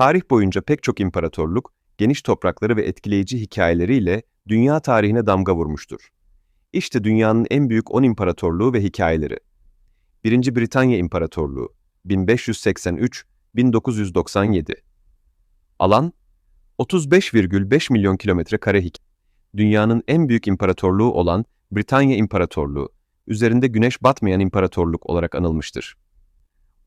Tarih boyunca pek çok imparatorluk, geniş toprakları ve etkileyici hikayeleriyle dünya tarihine damga vurmuştur. İşte dünyanın en büyük 10 imparatorluğu ve hikayeleri. 1. Britanya İmparatorluğu 1583-1997 Alan 35,5 milyon kilometre kare Dünyanın en büyük imparatorluğu olan Britanya İmparatorluğu, üzerinde güneş batmayan imparatorluk olarak anılmıştır.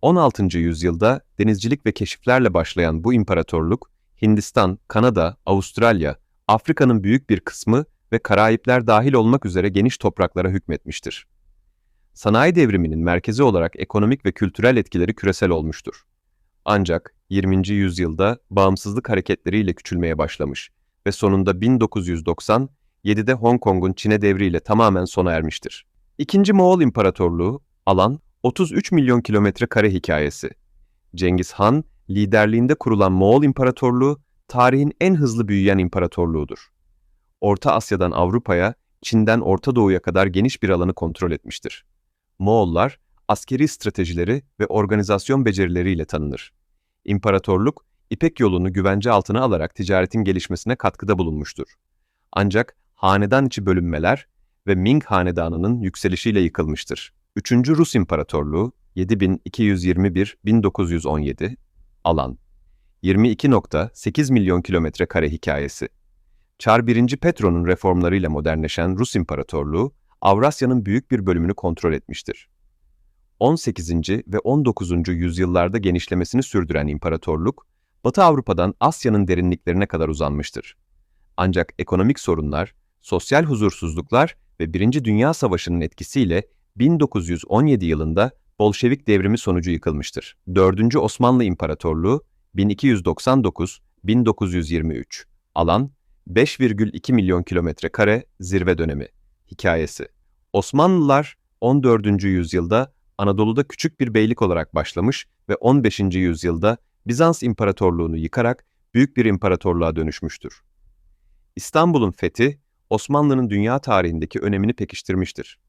16. yüzyılda denizcilik ve keşiflerle başlayan bu imparatorluk, Hindistan, Kanada, Avustralya, Afrika'nın büyük bir kısmı ve Karayipler dahil olmak üzere geniş topraklara hükmetmiştir. Sanayi devriminin merkezi olarak ekonomik ve kültürel etkileri küresel olmuştur. Ancak 20. yüzyılda bağımsızlık hareketleriyle küçülmeye başlamış ve sonunda 1997'de Hong Kong'un Çin'e devriyle tamamen sona ermiştir. İkinci Moğol İmparatorluğu, alan 33 milyon kilometre kare hikayesi. Cengiz Han, liderliğinde kurulan Moğol İmparatorluğu, tarihin en hızlı büyüyen imparatorluğudur. Orta Asya'dan Avrupa'ya, Çin'den Orta Doğu'ya kadar geniş bir alanı kontrol etmiştir. Moğollar, askeri stratejileri ve organizasyon becerileriyle tanınır. İmparatorluk, İpek yolunu güvence altına alarak ticaretin gelişmesine katkıda bulunmuştur. Ancak hanedan içi bölünmeler ve Ming Hanedanı'nın yükselişiyle yıkılmıştır. 3. Rus İmparatorluğu 7221-1917 alan 22.8 milyon kilometre kare hikayesi. Çar 1. Petro'nun reformlarıyla modernleşen Rus İmparatorluğu, Avrasya'nın büyük bir bölümünü kontrol etmiştir. 18. ve 19. yüzyıllarda genişlemesini sürdüren imparatorluk, Batı Avrupa'dan Asya'nın derinliklerine kadar uzanmıştır. Ancak ekonomik sorunlar, sosyal huzursuzluklar ve Birinci Dünya Savaşı'nın etkisiyle 1917 yılında Bolşevik devrimi sonucu yıkılmıştır. 4. Osmanlı İmparatorluğu 1299-1923 Alan 5,2 milyon kilometre kare zirve dönemi Hikayesi Osmanlılar 14. yüzyılda Anadolu'da küçük bir beylik olarak başlamış ve 15. yüzyılda Bizans İmparatorluğunu yıkarak büyük bir imparatorluğa dönüşmüştür. İstanbul'un fethi, Osmanlı'nın dünya tarihindeki önemini pekiştirmiştir.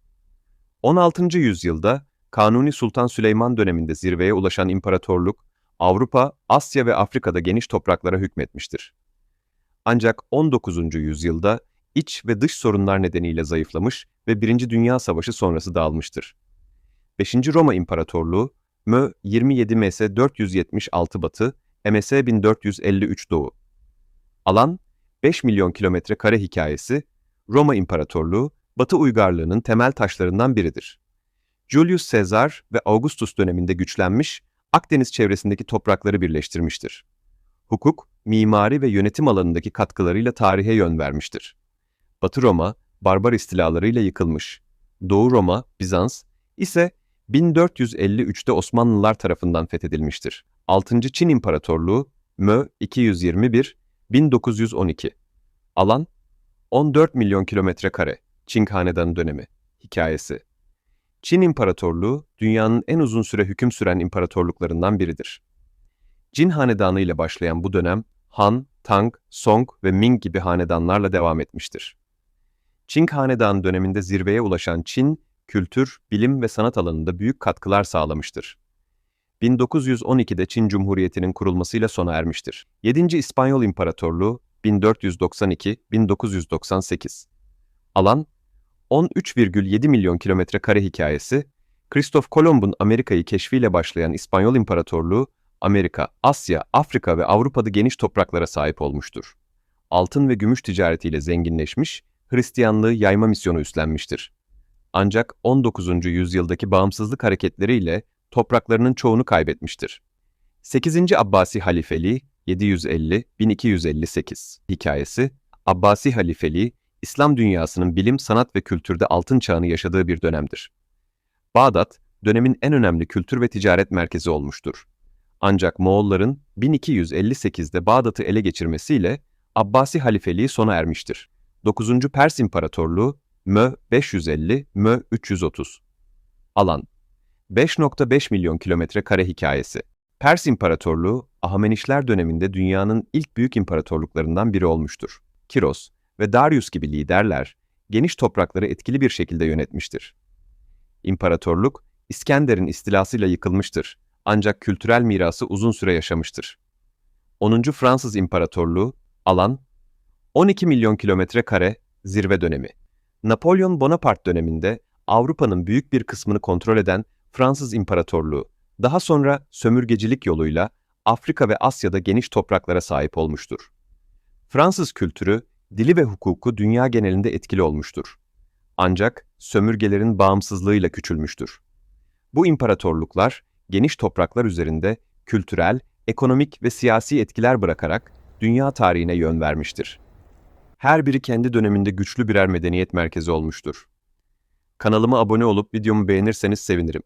16. yüzyılda Kanuni Sultan Süleyman döneminde zirveye ulaşan imparatorluk, Avrupa, Asya ve Afrika'da geniş topraklara hükmetmiştir. Ancak 19. yüzyılda iç ve dış sorunlar nedeniyle zayıflamış ve Birinci Dünya Savaşı sonrası dağılmıştır. 5. Roma İmparatorluğu, Mö 27 MS 476 Batı, MS 1453 Doğu. Alan 5 milyon kilometre kare hikayesi, Roma İmparatorluğu, Batı uygarlığının temel taşlarından biridir. Julius Caesar ve Augustus döneminde güçlenmiş, Akdeniz çevresindeki toprakları birleştirmiştir. Hukuk, mimari ve yönetim alanındaki katkılarıyla tarihe yön vermiştir. Batı Roma, barbar istilalarıyla yıkılmış. Doğu Roma, Bizans ise 1453'te Osmanlılar tarafından fethedilmiştir. 6. Çin İmparatorluğu, Mö 221, 1912. Alan, 14 milyon kilometre kare. Çin Hanedanı dönemi. Hikayesi. Çin İmparatorluğu, dünyanın en uzun süre hüküm süren imparatorluklarından biridir. Jin Hanedanı ile başlayan bu dönem, Han, Tang, Song ve Ming gibi hanedanlarla devam etmiştir. Çin Hanedanı döneminde zirveye ulaşan Çin, kültür, bilim ve sanat alanında büyük katkılar sağlamıştır. 1912'de Çin Cumhuriyeti'nin kurulmasıyla sona ermiştir. 7. İspanyol İmparatorluğu 1492-1998 Alan 13,7 milyon kilometre kare hikayesi, Kristof Kolomb'un Amerika'yı keşfiyle başlayan İspanyol İmparatorluğu, Amerika, Asya, Afrika ve Avrupa'da geniş topraklara sahip olmuştur. Altın ve gümüş ticaretiyle zenginleşmiş, Hristiyanlığı yayma misyonu üstlenmiştir. Ancak 19. yüzyıldaki bağımsızlık hareketleriyle topraklarının çoğunu kaybetmiştir. 8. Abbasi Halifeliği 750-1258 hikayesi, Abbasi Halifeliği, İslam dünyasının bilim, sanat ve kültürde altın çağını yaşadığı bir dönemdir. Bağdat, dönemin en önemli kültür ve ticaret merkezi olmuştur. Ancak Moğolların 1258'de Bağdat'ı ele geçirmesiyle Abbasi halifeliği sona ermiştir. 9. Pers İmparatorluğu Mö 550, Mö 330. Alan 5.5 milyon kilometre kare hikayesi. Pers İmparatorluğu, Ahamenişler döneminde dünyanın ilk büyük imparatorluklarından biri olmuştur. Kiros, ve Darius gibi liderler geniş toprakları etkili bir şekilde yönetmiştir. İmparatorluk, İskender'in istilasıyla yıkılmıştır ancak kültürel mirası uzun süre yaşamıştır. 10. Fransız İmparatorluğu, alan 12 milyon kilometre kare, zirve dönemi. Napolyon Bonaparte döneminde Avrupa'nın büyük bir kısmını kontrol eden Fransız İmparatorluğu, daha sonra sömürgecilik yoluyla Afrika ve Asya'da geniş topraklara sahip olmuştur. Fransız kültürü, dili ve hukuku dünya genelinde etkili olmuştur. Ancak sömürgelerin bağımsızlığıyla küçülmüştür. Bu imparatorluklar geniş topraklar üzerinde kültürel, ekonomik ve siyasi etkiler bırakarak dünya tarihine yön vermiştir. Her biri kendi döneminde güçlü birer medeniyet merkezi olmuştur. Kanalıma abone olup videomu beğenirseniz sevinirim.